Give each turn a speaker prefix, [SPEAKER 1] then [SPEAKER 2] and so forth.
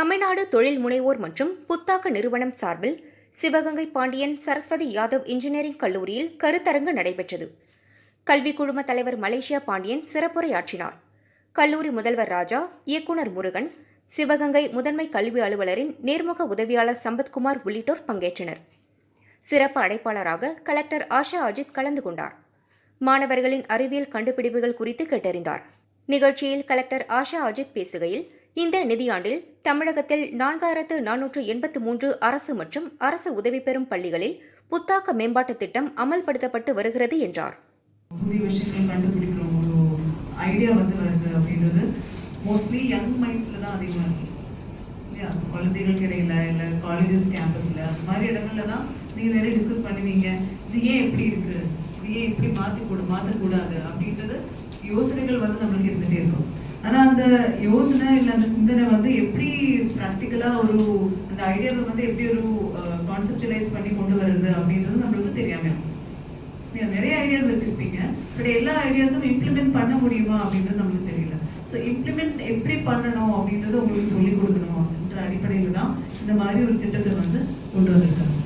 [SPEAKER 1] தமிழ்நாடு தொழில் முனைவோர் மற்றும் புத்தாக்க நிறுவனம் சார்பில் சிவகங்கை பாண்டியன் சரஸ்வதி யாதவ் இன்ஜினியரிங் கல்லூரியில் கருத்தரங்கு நடைபெற்றது. கல்வி குழும தலைவர் மலேசியா பாண்டியன் சிறப்புரையாற்றினார். கல்லூரி முதல்வர் ராஜா இயக்குனர் முருகன் சிவகங்கை முதன்மை கல்வி அலுவலரின் நேர்முக உதவியாளர் சம்பத்குமார் உள்ளிட்டோர் பங்கேற்றனர். சிறப்பு அடைப்பாளராக கலெக்டர் ஆஷா அஜித் கலந்து கொண்டார். மாணவர்களின் அறிவியல் கண்டுபிடிப்புகள் குறித்து கேட்டறிந்தார். நிகழ்ச்சியில் கலெக்டர் ஆஷா அஜித் பேசுகையில் இந்த நிதியாண்டில் தமிழகத்தில் நான்காயிரத்து நானூற்று எண்பத்து மூன்று அரசு மற்றும் அரசு உதவி பெறும் பள்ளிகளில் புத்தாக்க மேம்பாட்டு திட்டம் அமல்படுத்தப்பட்டு வருகிறது என்றார்.
[SPEAKER 2] ஐடியா வந்து வருது அப்படின்றது மோஸ்ட்லி யங் மைண்ட்ஸில் தான் அதிகமாக இருக்கு. இல்லையா? குழந்தைகளுக்கு இடையில இல்லை காலேஜஸ் கேம்பஸில் அந்த மாதிரி இடங்கள்ல தான் நீங்கள் நிறைய டிஸ்கஸ் பண்ணுவீங்க. இது ஏன் எப்படி இருக்குது இது ஏன் இப்படி மாத்தி கூட மாற்றக்கூடாது அப்படின்றது யோசனைகள் வந்து நம்மளுக்கு இருந்துகிட்டே இருக்கும். ஆனா அந்த யோசனை இல்ல அந்த சிந்தனை வந்து எப்படி பிராக்டிக்கலா ஒரு அந்த ஐடியாவை வந்து எப்படி ஒரு கான்செப்டலைஸ் பண்ணி கொண்டு வருது அப்படின்றது நம்மளுக்கு தெரியாம இருக்கும். நீங்க நிறைய ஐடியாஸ் வச்சிருப்பீங்க பட் எல்லா ஐடியாஸும் இம்ப்ளிமெண்ட் பண்ண முடியுமா அப்படின்றது நம்மளுக்கு தெரியல. ஸோ இம்ப்ளிமெண்ட் எப்படி பண்ணணும் அப்படின்றது உங்களுக்கு சொல்லிக் கொடுக்கணும் அப்படின்ற அடிப்படையில் தான் இந்த மாதிரி ஒரு திட்டத்தை வந்து கொண்டு வந்திருக்காங்க.